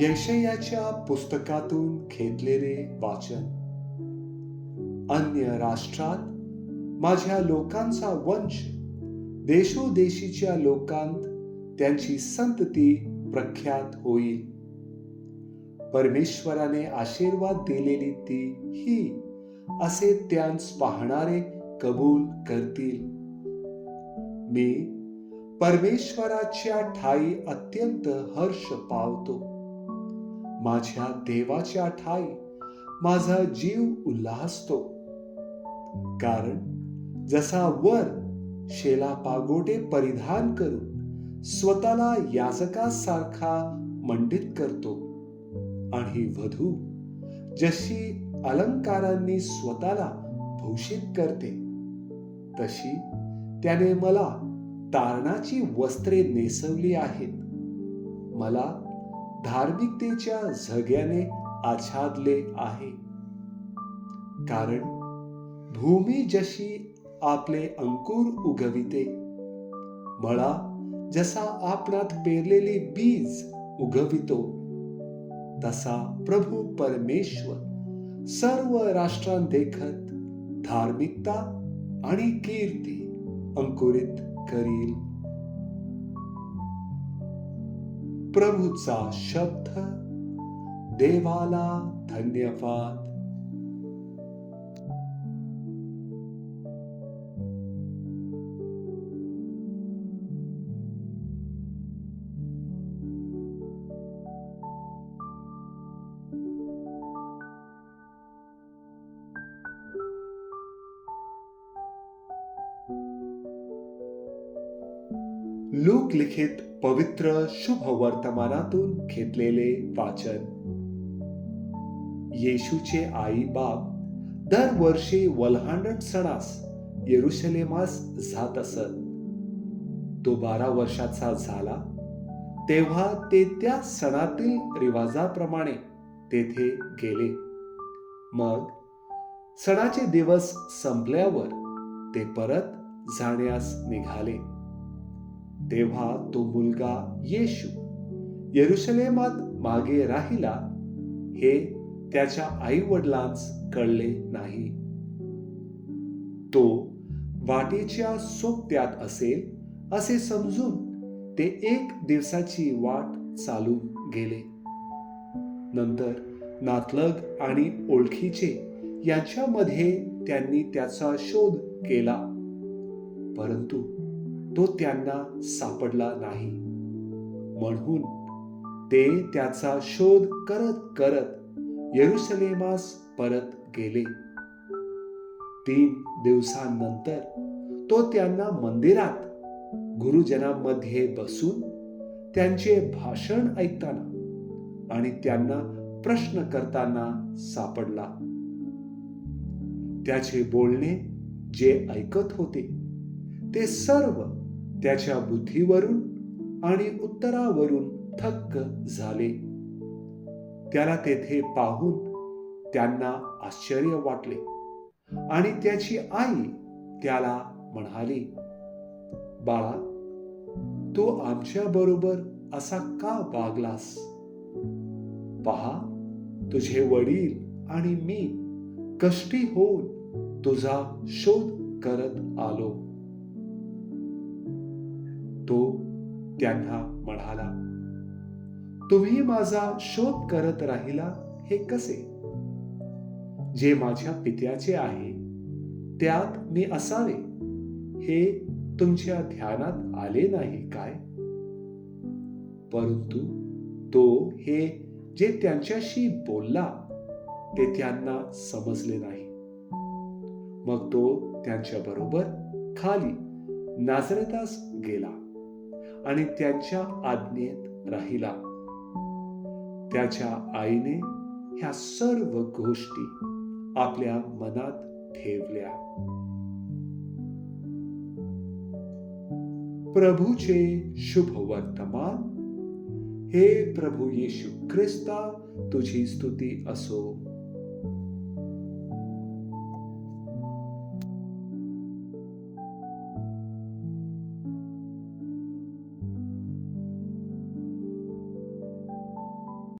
यशयाच्या पुस्तकातून घेतलेले वाचन. अन्य राष्ट्रात माझ्या लोकांचा वंश देशोदेशीच्या लोकांत त्यांची संतती प्रख्यात होईल. परमेश्वराने आशीर्वाद दिलेली ती ही असे त्यांस पाहणारे कबूल करतील. मी परमेश्वराच्या ठाई अत्यंत हर्ष पावतो. माझ्या देवाच्या ठाई माझा जीव उल्हासतो. कारण जसा वर शेला पागोटे परिधान करून स्वतःला याजकासारखा मंडित करतो आणि वधू जशी अलंकारांनी स्वतःला भूषित करते तशी त्याने मला तारणाची वस्त्रे नेसवली आहेत. मला धार्मिकतेच्या झग्याने आच्छादले आहे. कारण भूमी जशी आपले अंकुर उगविते मळा जसा आपणात पेरलेले बीज उगवितो तसा प्रभू परमेश्वर सर्व राष्ट्रांदेखत धार्मिकता आणि कीर्ती अंकुरित करील. प्रभूचा शब्द देवाला धन्यवाद. लोक लिखित पवित्र शुभ वर्तमानातून घेतलेले वाचन. येशूचे आई बाप दरवर्षी वल्हांडण सणास येरुशलेमास जात असत. तो बारा वर्षाचा झाला तेव्हा ते त्या सणातील रिवाजाप्रमाणे तेथे गेले. मग सणाचे दिवस संपल्यावर ते परत जाण्यास निघाले. तेव्हा तो मुलगा येशू येरुशलेमात मागे राहिला. हे त्याच्या आई वडिलांस कळले नाही. तो वाटेच्या सोबत्यात असेल असे समजून ते एक दिवसाची वाट चालून गेले. नंतर नातलग आणि ओळखीचे यांच्यामध्ये त्यांनी त्याचा शोध केला. परंतु तो त्यांना सापडला नाही. म्हणून ते त्याचा शोध करत करत येरुशलेमास परत गेले. तीन दिवसांनंतर तो त्यांना मंदिरात गुरुजनांमध्ये बसून त्यांचे भाषण ऐकताना आणि त्यांना प्रश्न करताना सापडला. त्याचे बोलणे जे ऐकत होते ते सर्व त्याच्या बुद्धीवरून आणि उत्तरावरून थक्क झाले. त्याला तेथे पाहून त्यांना आश्चर्य वाटले आणि त्याची आई त्याला म्हणाली बाळा तू आमच्या बरोबर असा का वागलास? पहा तुझे वडील आणि मी कष्टी होऊन तुझा शोध करत आलो. तो त्यांना म्हणाला तुम्ही माझा शोध करत राहिला हे कसे? जे माझ्या पित्याचे आहे त्यात मी असावे? हे तुमच्या ध्यानात आले नाही काय? परंतु तो हे जे त्यांच्याशी बोलला ते त्यांना समजले नाही. मग तो त्यांच्या बरोबर खाली नाजरेतास गेला. आणि त्यांच्या आज्ञेत राहिला. त्याच्या आईने ह्या सर्व गोष्टी आपल्या मनात ठेवल्या. प्रभूचे शुभ वर्तमान हे प्रभू येशू ख्रिस्ता तुझी स्तुती असो.